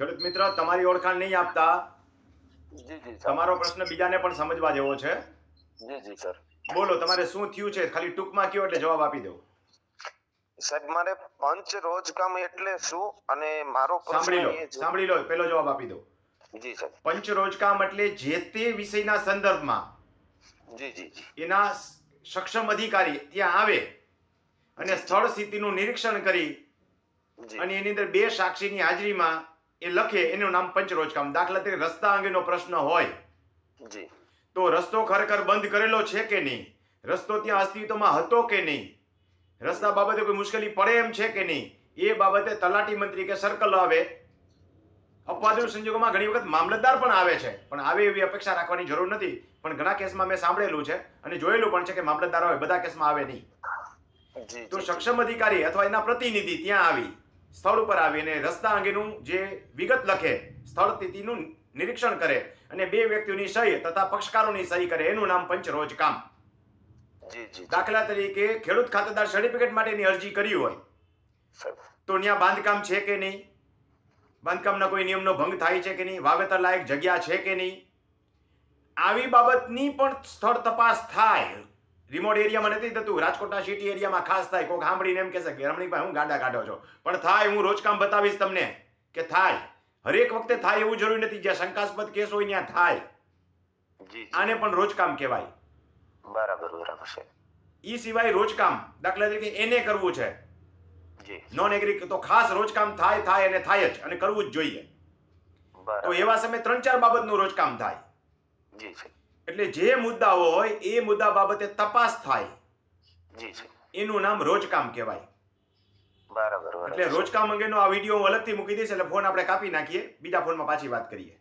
ખેડૂત મિત્ર તમારી ઓળખાણ નહીં આપતા. તમારો પ્રશ્ન બીજાને પણ સમજવા જેવો છે. જી જી સર. બોલો તમારે શું થયું છે? ખાલી ટૂંકમાં કયો એટલે જવાબ આપી દો સાહેબ મારે પંચ રોજકામ એટલે શું? અને મારો સાંભળી લો સાંભળી લો પેલો જવાબ આપી દો જી સર. પંચ રોજકામ એટલે જે તે વિષયના સંદર્ભમાં જી જી જી. એના સક્ષમ અધિકારી ત્યાં આવે અને સ્થળ સ્થિતિનું નિરીક્ષણ કરી અને એની અંદર બે સાક્ષીની હાજરીમાં એ લખે એનું નામ પંચરોજકામ દાખલા તરીકે રસ્તા અંગેનો પ્રશ્ન હોય. તો રસ્તો ખરેખર બંધ કરેલો છે કે નહીં? રસ્તો ત્યાં અસ્તિત્વમાં હતો કે નહીં? રસ્તા બાબતે કોઈ મુશ્કેલી પડે એમ છે કે નહીં? એ બાબતે તલાટી મંત્રી કે સર્કલ આવે? અપવાદરૂપ સંજોગોમાં ઘણી વખત મામલતદાર પણ આવે છે. પણ આવે એવી અપેક્ષા રાખવાની જરૂર નથી. પણ ઘણા કેસમાં મેં સાંભળેલું છે અને જોયેલું પણ છે કે મામલતદાર આવે બધા કેસમાં આવે નહીં. તો સક્ષમ અધિકારી અથવા એના પ્રતિનિધિ ત્યાં આવી. સ્થળ ઉપર આવીને રસ્તા અંગેનું જે વિગત લખે સ્થળ સ્થિતિનું નિરીક્ષણ કરે અને બે વ્યક્તિઓની સહી તથા પક્ષકારોની સહી કરે એનું નામ પંચરોજ કામ. દાખલા તરીકે ખેડૂત ખાતેદાર સર્ટિફિકેટ માટેની અરજી કરી હોય તો ત્યાં બાંધકામ છે કે નહીં? બાંધકામના કોઈ નિયમનો ભંગ થાય છે કે નહીં? વાવેતર લાયક જગ્યા છે કે નહીં? આવી બાબતની પણ સ્થળ તપાસ થાય. રિમોટ એરિયામાં નથી થતું. રાજકોટના સિટી એરિયામાં ખાસ થાય. કોઈક સાંભળીને એમ કહેશે કે રમણીકભાઈ હું ગાડા કાઢો છો. પણ થાય હું રોજ કામ બતાવીશ તમને કે થાય. હરેક વખતે થાય એવું જરૂરી નથી. જ્યાં શંકાસ્પદ કેસ હોય ત્યાં થાય. આને પણ રોજકામ કહેવાય. બરાબર બરાબર છે. એ સિવાય રોજકામ દાખલા તરીકે એને કરવું છે. નોન એગ્રી તો ખાસ રોજકામ થાય થાય અને થાય જ અને કરવું જ જોઈએ. તો એવા સમયે ત્રણ ચાર બાબતનું રોજકામ થાય. જી છે એટલે જે મુદ્દાઓ હોય એ મુદ્દા બાબતે તપાસ થાય. એનું નામ રોજકામ કહેવાય. બરાબર બરાબર. એટલે રોજકામ અંગેનો આ વીડિયો હું અલગથી મૂકી દઈશ એટલે ફોન આપણે કાપી નાખીએ બીજા ફોનમાં પાછી વાત કરીએ.